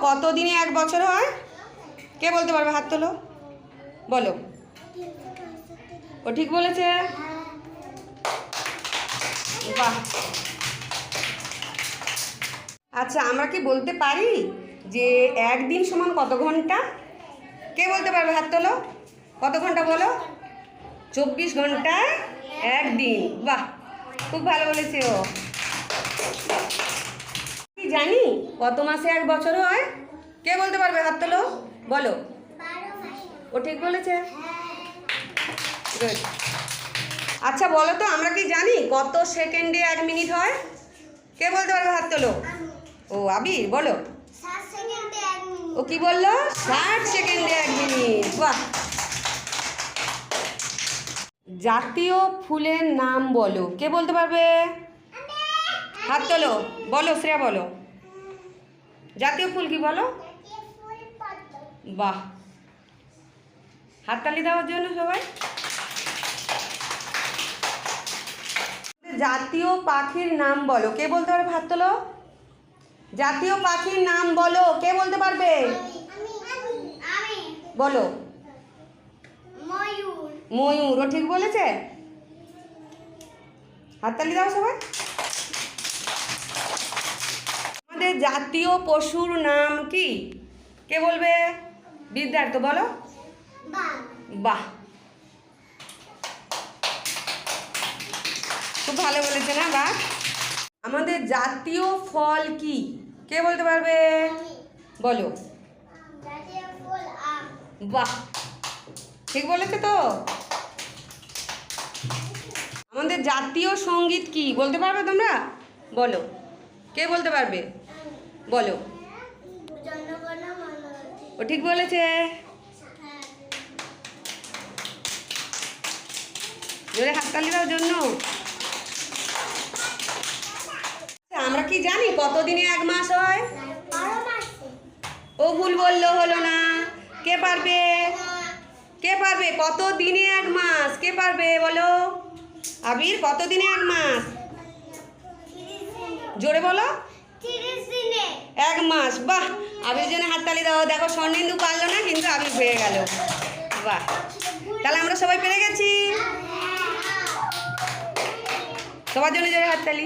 কত দিনে এক বছর হয়? কে বলতে পারবে? হাত তোলো। বলো। ও ঠিক বলেছে? বাহ। আচ্ছা আমরা কি বলতে পারি যে একদিন সমান কত ঘণ্টা? কে বলতে পারবে? হাত তোলো। কত ঘণ্টা বলো? চব্বিশ ঘন্টায় একদিন। বাহ, খুব ভালো বলেছে ও। জানি? কত মাসে এক বছর হয়? কে বলতে পারবে হাত তোলো? বলো। ও ঠিক বলেছে? আচ্ছা বলো তো, আমরা কি জানি কত সেকেন্ডে এক মিনিট হয়? কে বলতে পারবে হাত তোলো? ও, আবির, বলো। ও কি বলল? ষাট সেকেন্ডে এক মিনিট বাহ! জাতীয় ফুলের নাম বলো। কে বলতে পারবে? হাত তোলো। বলো, শ্রেয়া, বলো। জাতীয় ফুল কি বলো? বাহ। হাততালি দেওয়ার জন্য সবাই। জাতীয় পাখির নাম বলো। কে বলতে পারবে হাত তোলো? জাতীয় পাখির নাম বলো। কে বলতে পারবে? বলো। ময়ূর। ও ঠিক বলেছে? হাততালি দাও সবাই আমাদের জাতীয় পশুর নাম কি? কে বলবে? বিদ্যার্থ বলো। বাহ। খুব ভালো বলেছে না বাহ আমাদের জাতীয় ফল কি? কে বলতে পারবে? বলো। বাহ। ঠিক বলেছে তো? আমাদের জাতীয় সংগীত কি? বলতে পারবে তোমরা? বলো। কে বলতে পারবে? বলো। ও ঠিক বলেছে। জোরে হাততালি দাও জন্য। আমরা কি জানি কত দিনে এক মাস হয়? ও ভুল বলল হলো না। কে পারবে? কে পারবে? কত দিনে এক মাস? কে পারবে বলো? আবির কত দিনে এক মাস? জোরে বলো। এক মাস, বাহ! আবির জন্য হাততালি দাও। দেখো, স্বর্ণেন্দু পারল না, কিন্তু আবির পেয়ে গেল। বাহ! তাহলে আমরা সবাই পেরে গেছি। সবার জন্য জোরে হাততালি?